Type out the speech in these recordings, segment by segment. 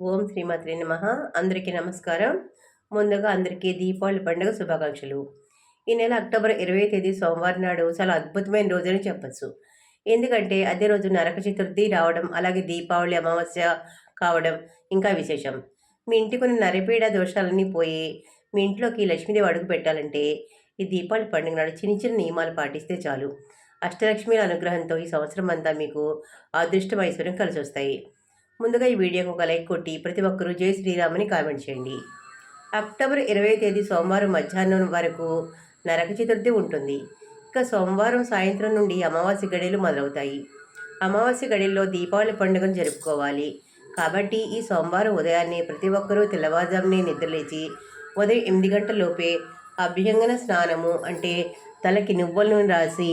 ఓం శ్రీమాత్రి నమ. అందరికీ నమస్కారం. ముందుగా అందరికీ దీపావళి పండుగ శుభాకాంక్షలు. ఈ నెల అక్టోబర్ ఇరవై తేదీ సోమవారం నాడు చాలా అద్భుతమైన రోజని చెప్పచ్చు. ఎందుకంటే అదే రోజు నరక చతుర్థి రావడం అలాగే దీపావళి అమావాస్య కావడం ఇంకా విశేషం. మీ ఇంటికి ఉన్న నరపీడ దోషాలన్నీ పోయి మీ ఇంట్లోకి లక్ష్మీదేవి అడుగు పెట్టాలంటే ఈ దీపావళి పండుగ నాడు చిన్న చిన్న నియమాలు పాటిస్తే చాలు. అష్టలక్ష్మిల అనుగ్రహంతో ఈ సంవత్సరం అంతా మీకు అదృష్టం ఐశ్వర్యం కలిసి వస్తాయి ముందుగా ఈ వీడియోకి ఒక లైక్ కొట్టి ప్రతి ఒక్కరూ జై శ్రీరామని కామెంట్ చేయండి. అక్టోబర్ ఇరవై తేదీ సోమవారం మధ్యాహ్నం వరకు నరక చతుర్థి ఉంటుంది. ఇక సోమవారం సాయంత్రం నుండి అమావాస్య గడియలు మొదలవుతాయి. అమావాస్య గడియల్లో దీపావళి పండుగను జరుపుకోవాలి. కాబట్టి ఈ సోమవారం ఉదయాన్నే ప్రతి ఒక్కరూ తెల్లవారుజామునే నిద్రలేచి ఉదయం ఎనిమిది గంటలలోపే అభ్యంగన స్నానము అంటే తలకి నువ్వులను రాసి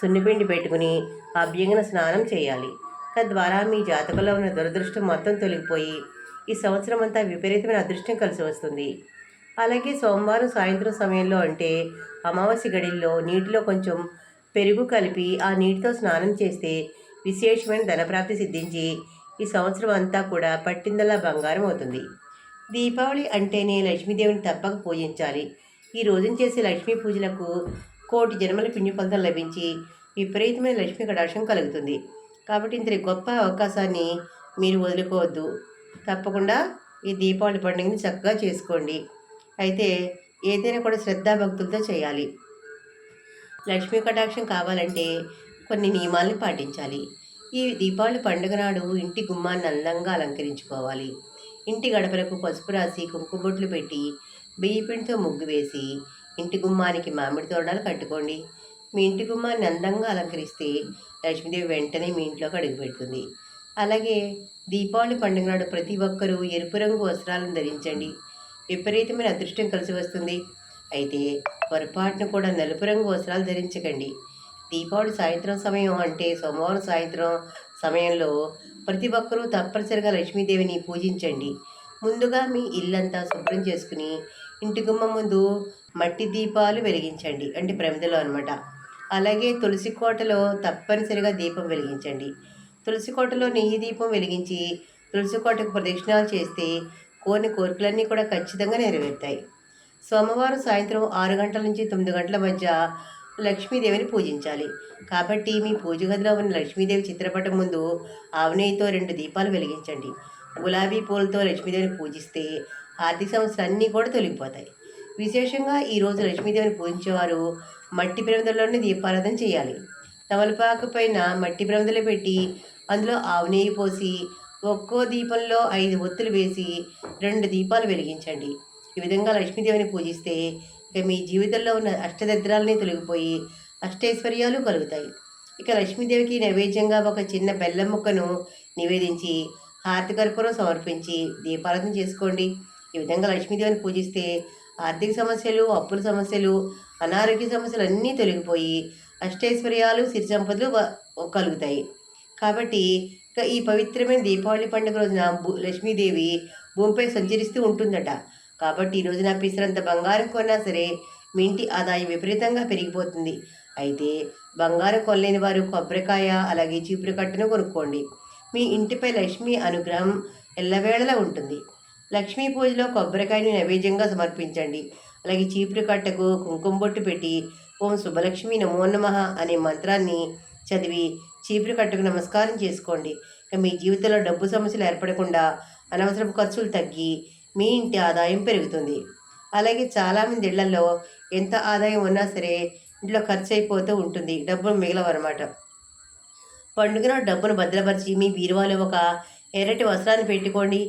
సున్నిపిండి పెట్టుకుని అభ్యంగన స్నానం చేయాలి. తద్వారా మీ జాతకంలో ఉన్న దురదృష్టం మొత్తం తొలగిపోయి ఈ సంవత్సరం అంతా విపరీతమైన అదృష్టం కలిసి వస్తుంది. అలాగే సోమవారం సాయంత్రం సమయంలో అంటే అమావాస్య గడిల్లో నీటిలో కొంచెం పెరుగు కలిపి ఆ నీటితో స్నానం చేస్తే విశేషమైన ధనప్రాప్తి సిద్ధించి ఈ సంవత్సరం అంతా కూడా పట్టిందల్లా బంగారం అవుతుంది. దీపావళి అంటేనే లక్ష్మీదేవిని తప్పక పూజించాలి. ఈ రోజున చేసే లక్ష్మీ పూజలకు కోటి జన్మల పుణ్యఫలితం లభించి విపరీతమైన లక్ష్మీ కటాక్షం కలుగుతుంది. కాబట్టి ఇంత గొప్ప అవకాశాన్ని మీరు వదులుకోవద్దు. తప్పకుండా ఈ దీపావళి పండుగని చక్కగా చేసుకోండి. అయితే ఏదైనా కూడా శ్రద్ధాభక్తులతో చేయాలి. లక్ష్మీ కటాక్షం కావాలంటే కొన్ని నియమాలను పాటించాలి. ఈ దీపావళి పండుగ నాడు ఇంటి గుమ్మాన్ని అందంగా అలంకరించుకోవాలి. ఇంటి గడపలకు పసుపు రాసి కుంకుమొట్లు పెట్టి బియ్యపిండితో ముగ్గు వేసి ఇంటి గుమ్మానికి మామిడి తోడాలు కట్టుకోండి. మీ ఇంటి గుమ్మాన్ని అందంగా అలంకరిస్తే లక్ష్మీదేవి వెంటనే మీ ఇంట్లోకి అడుగుపెడుతుంది అలాగే దీపావళి పండుగ నాడు ప్రతి ఒక్కరూ ఎరుపు రంగు వస్త్రాలను ధరించండి. విపరీతమైన అదృష్టం కలిసి వస్తుంది. అయితే పొరపాటును కూడా నలుపు రంగు వస్త్రాలు ధరించకండి. దీపావళి సాయంత్రం సమయం అంటే సోమవారం సాయంత్రం సమయంలో ప్రతి ఒక్కరూ తప్పనిసరిగా లక్ష్మీదేవిని పూజించండి. ముందుగా మీ ఇల్లంతా శుభ్రం చేసుకుని ఇంటి గుమ్మ ముందు మట్టి దీపాలు వెలిగించండి. అంటే ప్రమిదలో అనమాట అలాగే తులసి కోటలో తప్పనిసరిగా దీపం వెలిగించండి. తులసి కోటలో నెయ్యి దీపం వెలిగించి తులసి కోటకు ప్రదక్షిణాలు చేస్తే కోరిన కోరికలన్నీ కూడా ఖచ్చితంగా నెరవేరుతాయి. సోమవారం సాయంత్రం ఆరు గంటల నుంచి తొమ్మిది గంటల మధ్య లక్ష్మీదేవిని పూజించాలి. కాబట్టి మీ పూజ గదిలో ఉన్న లక్ష్మీదేవి చిత్రపటం ముందు ఆవునేయితో రెండు దీపాలు వెలిగించండి. గులాబీ పూలతో లక్ష్మీదేవిని పూజిస్తే ఆర్థిక సమస్యలు అన్నీ కూడా తొలగిపోతాయి. విశేషంగా ఈరోజు లక్ష్మీదేవిని పూజించేవారు మట్టి ప్రమిదల్లోనే దీపారాధన చేయాలి. తమలపాకు పైన మట్టి ప్రమిదలు పెట్టి అందులో ఆవు నెయ్యి పోసి ఒక్కో దీపంలో ఐదు ఒత్తులు వేసి రెండు దీపాలు వెలిగించండి. ఈ విధంగా లక్ష్మీదేవిని పూజిస్తే ఇక మీ జీవితంలో ఉన్న అష్టదద్రాలని తొలగిపోయి అష్టైశ్వర్యాలు కలుగుతాయి. ఇక లక్ష్మీదేవికి నైవేద్యంగా ఒక చిన్న బెల్లం ముక్కను నివేదించి హారతి కర్పూరం సమర్పించి దీపారాధన చేసుకోండి. ఈ విధంగా లక్ష్మీదేవిని పూజిస్తే ఆర్థిక సమస్యలు అప్పుల సమస్యలు అనారోగ్య సమస్యలు అన్నీ తొలగిపోయి అష్టైశ్వర్యాలు సిరి సంపదలు కలుగుతాయి. కాబట్టి ఇక ఈ పవిత్రమైన దీపావళి పండుగ రోజున లక్ష్మీదేవి భూమిపై సంచరిస్తూ ఉంటుందట. కాబట్టి ఈ రోజున పిసరంత బంగారం కొన్నా సరే మీ ఇంటి ఆదాయం విపరీతంగా పెరిగిపోతుంది. అయితే బంగారం కొనలేని వారు కొబ్బరికాయ అలాగే చీపురు కట్టును కొనుక్కోండి. మీ ఇంటిపై లక్ష్మీ అనుగ్రహం ఎల్లవేళలా ఉంటుంది. లక్ష్మీ పూజలో కొబ్బరికాయని నైవేద్యంగా సమర్పించండి. అలాగే చీపురు కట్టకు కుంకుమ బొట్టు పెట్టి ఓం శుభలక్ష్మి నమో నమ అనే మంత్రాన్ని చదివి చీపురు కట్టుకు నమస్కారం చేసుకోండి. ఇక మీ జీవితంలో డబ్బు సమస్యలు ఏర్పడకుండా అనవసరపు ఖర్చులు తగ్గి మీ ఇంటి ఆదాయం పెరుగుతుంది. అలాగే చాలామంది ఇళ్ళలో ఎంత ఆదాయం ఉన్నా సరే ఇంట్లో ఖర్చు అయిపోతూ ఉంటుంది. డబ్బులు మిగలవన్నమాట. పండుగన డబ్బును భద్రపరిచి మీ బీరువాలో ఒక ఎర్రటి వస్త్రాన్ని పెట్టుకోండి.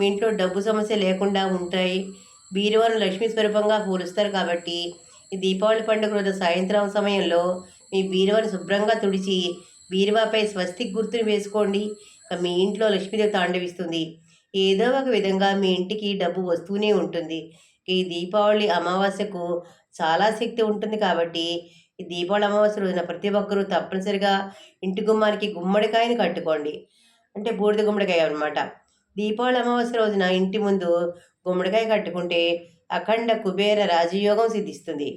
మీ ఇంట్లో డబ్బు సమస్య లేకుండా ఉంటాయి. బీరువాను లక్ష్మీ స్వరూపంగా పూలుస్తారు కాబట్టి ఈ దీపావళి పండుగ రోజు సాయంత్రం సమయంలో మీ బీరువాను శుభ్రంగా తుడిచి బీరువాపై స్వస్తిక్ గుర్తుని వేసుకోండి. మీ ఇంట్లో లక్ష్మీదేవి తాండవిస్తుంది ఏదో ఒక విధంగా మీ ఇంటికి డబ్బు వస్తూనే ఉంటుంది. ఈ దీపావళి అమావాస్యకు చాలా శక్తి ఉంటుంది కాబట్టి ఈ దీపావళి అమావాస్య రోజున ప్రతి ఒక్కరూ తప్పనిసరిగా ఇంటి గుమ్మానికి గుమ్మడికాయని కట్టుకోండి. అంటే బూడిద గుమ్మడికాయ అనమాట దీపావళి అమావాస్య రోజున ఇంటి ముందు గుమ్మడికాయ కట్టుకుంటే అఖండ కుబేర రాజయోగం సిద్ధిస్తుంది.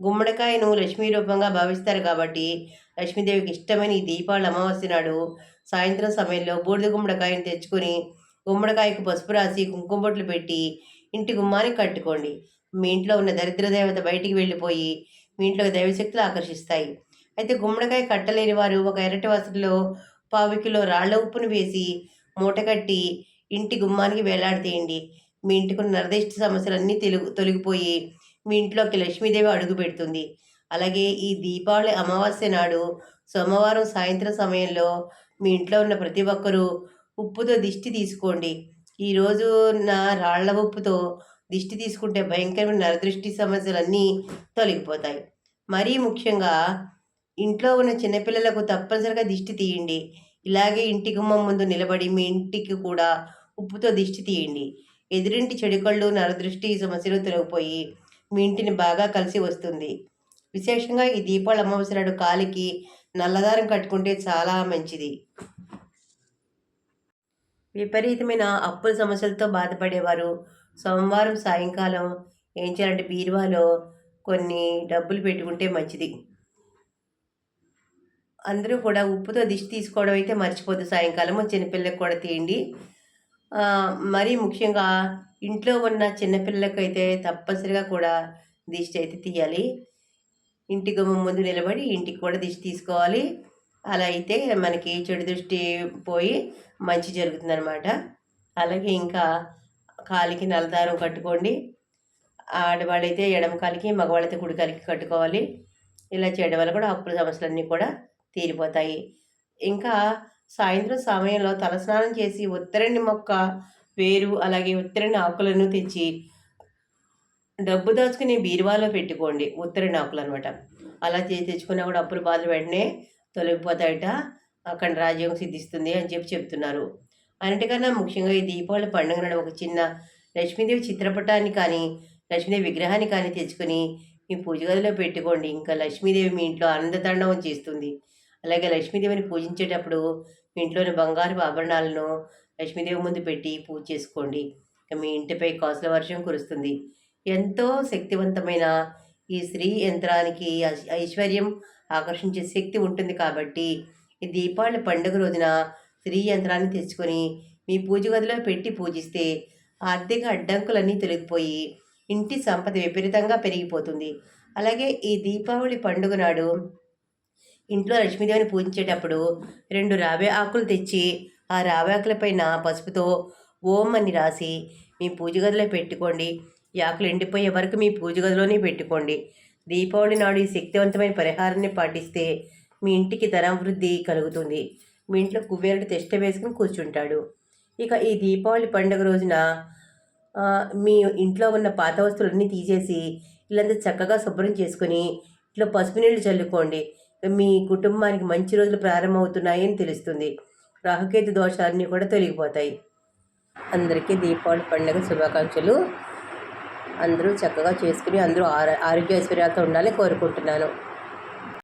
గుమ్మడికాయను లక్ష్మీ రూపంగా భావిస్తారు కాబట్టి లక్ష్మీదేవికి ఇష్టమైన ఈ దీపావళి అమావాస్య నాడు సాయంత్రం సమయంలో బూడిద గుమ్మడికాయను తెచ్చుకొని గుమ్మడికాయకు పసుపు రాసి కుంకుమ బొట్లు పెట్టి ఇంటి గుమ్మానికి కట్టుకోండి. మీ ఇంట్లో ఉన్న దరిద్ర దేవత బయటికి వెళ్ళిపోయి మీ ఇంట్లో దైవశక్తులు ఆకర్షిస్తాయి. అయితే గుమ్మడికాయ కట్టలేని వారు ఒక ఎరటి వసతిలో పావు కిలో రాళ్ళ ఉప్పును వేసి మూట కట్టి ఇంటి గుమ్మానికి వేలాడతీయండి మీ ఇంటికి ఉన్న నిర్దిష్ట సమస్యలన్నీ తెలుగు తొలగిపోయి మీ ఇంట్లోకి లక్ష్మీదేవి అడుగు పెడుతుంది. అలాగే ఈ దీపావళి అమావాస్య నాడు సోమవారం సాయంత్రం సమయంలో మీ ఇంట్లో ఉన్న ప్రతి ఒక్కరూ ఉప్పుతో దిష్టి తీసుకోండి. ఈరోజు నా రాళ్ళ ఉప్పుతో దిష్టి తీసుకుంటే భయంకరమైన నరదృష్టి సమస్యలన్నీ తొలగిపోతాయి. మరీ ముఖ్యంగా ఇంట్లో ఉన్న చిన్నపిల్లలకు తప్పనిసరిగా దిష్టి తీయండి. ఇలాగే ఇంటి గుమ్మం ముందు నిలబడి మీ ఇంటికి కూడా ఉప్పుతో దిష్టి తీయండి. ఎదురింటి చెడుకళ్ళు నరదృష్టి సమస్యలు తొలగిపోయి మీ ఇంటిని బాగా కలిసి వస్తుంది. విశేషంగా ఈ దీపావళి అమావాస్య నాడు కాలికి నల్లదారం కట్టుకుంటే చాలా మంచిది. విపరీతమైన అప్పుల సమస్యలతో బాధపడేవారు. సోమవారం సాయంకాలం ఏం చేయాలంటే బీరువాలో కొన్ని డబ్బులు పెట్టుకుంటే మంచిది. అందరూ కూడా ఉప్పుతో దిష్టి తీసుకోవడం అయితే మర్చిపోద్దు. సాయంకాలం చిన్నపిల్లలకు కూడా తీయండి. మరీ ముఖ్యంగా ఇంట్లో ఉన్న చిన్నపిల్లలకైతే తప్పనిసరిగా కూడా దిష్టి అయితే తీయాలి. ఇంటి గుమ్మం ముందు నిలబడి ఇంటికి కూడా దిష్టి తీసుకోవాలి. అలా అయితే మనకి చెడు దృష్టి పోయి మంచి జరుగుతుందన్నమాట. అలాగే ఇంకా కాలికి నల్లదారం కట్టుకోండి. ఆడవాళ్ళైతే ఎడమ కాలికి మగవాళ్ళైతే కుడి కాలికి కట్టుకోవాలి. ఇలా చేయడం వల్ల కూడా అప్పుల సమస్యలన్నీ కూడా తీరిపోతాయి. ఇంకా సాయంత్రం సమయంలో తలస్నానం చేసి ఉత్తరణి మొక్క వేరు అలాగే ఉత్తరణి ఆకులను తెచ్చి డబ్బు దాచుకుని బీరువాలో పెట్టుకోండి. ఉత్తరణి ఆకులు అనమాట అలా చేసి తెచ్చుకున్నా కూడా అప్పుల బాధలు వెంటనే తొలగిపోతాయట. అక్కడ రాజ్యం సిద్ధిస్తుంది అని చెప్పి చెప్తున్నారు. అన్నిటికన్నా ముఖ్యంగా ఈ దీపావళి పండుగ నాడు ఒక చిన్న లక్ష్మీదేవి చిత్రపటాన్ని కానీ లక్ష్మీదేవి విగ్రహాన్ని కానీ తెచ్చుకొని మీ పూజ గదిలో పెట్టుకోండి. ఇంకా లక్ష్మీదేవి మీ ఇంట్లో ఆనందతాండవం చేస్తుంది. అలాగే లక్ష్మీదేవిని పూజించేటప్పుడు మీ ఇంట్లోని బంగారు ఆభరణాలను లక్ష్మీదేవి ముందు పెట్టి పూజ చేసుకోండి. మీ ఇంటిపై కాసుల వర్షం కురుస్తుంది. ఎంతో శక్తివంతమైన ఈ స్త్రీ యంత్రానికి ఐ- ఐశ్వర్యం ఆకర్షించే శక్తి ఉంటుంది కాబట్టి ఈ దీపావళి పండుగ రోజున స్త్రీ యంత్రాన్ని తెచ్చుకొని మీ పూజ గదిలో పెట్టి పూజిస్తే ఆర్థిక అడ్డంకులన్నీ తొలగిపోయి ఇంటి సంపద విపరీతంగా పెరిగిపోతుంది. అలాగే ఈ దీపావళి పండుగ నాడు ఇంట్లో లక్ష్మీదేవిని పూజించేటప్పుడు రెండు రావే ఆకులు తెచ్చి ఆ రావే ఆకుల పైన పసుపుతో ఓం అని రాసి మీ పూజ గదిలో పెట్టుకోండి. ఈ ఆకులు ఎండిపోయే వరకు మీ పూజ గదిలోనే పెట్టుకోండి. దీపావళి నాడు ఈ శక్తివంతమైన పరిహారాన్ని పాటిస్తే మీ ఇంటికి ధనాభివృద్ధి కలుగుతుంది. మీ ఇంట్లో కుబేరుడు తెష్ట వేసుకుని కూర్చుంటాడు. ఇక ఈ దీపావళి పండుగ రోజున మీ ఇంట్లో ఉన్న పాత వస్తువులన్నీ తీసేసి ఇల్లంతా చక్కగా శుభ్రం చేసుకొని ఇంట్లో పసుపు నీళ్ళు చల్లుకోండి. మీ కుటుంబానికి మంచి రోజులు ప్రారంభమవుతున్నాయని తెలుస్తుంది. రాహుకేతు దోషాలన్నీ కూడా తొలగిపోతాయి. అందరికీ దీపావళి పండుగ శుభాకాంక్షలు. అందరూ చక్కగా చేసుకుని అందరూ ఆరో ఆరోగ్య ఐశ్వర్యాలతో ఉండాలని కోరుకుంటున్నాను.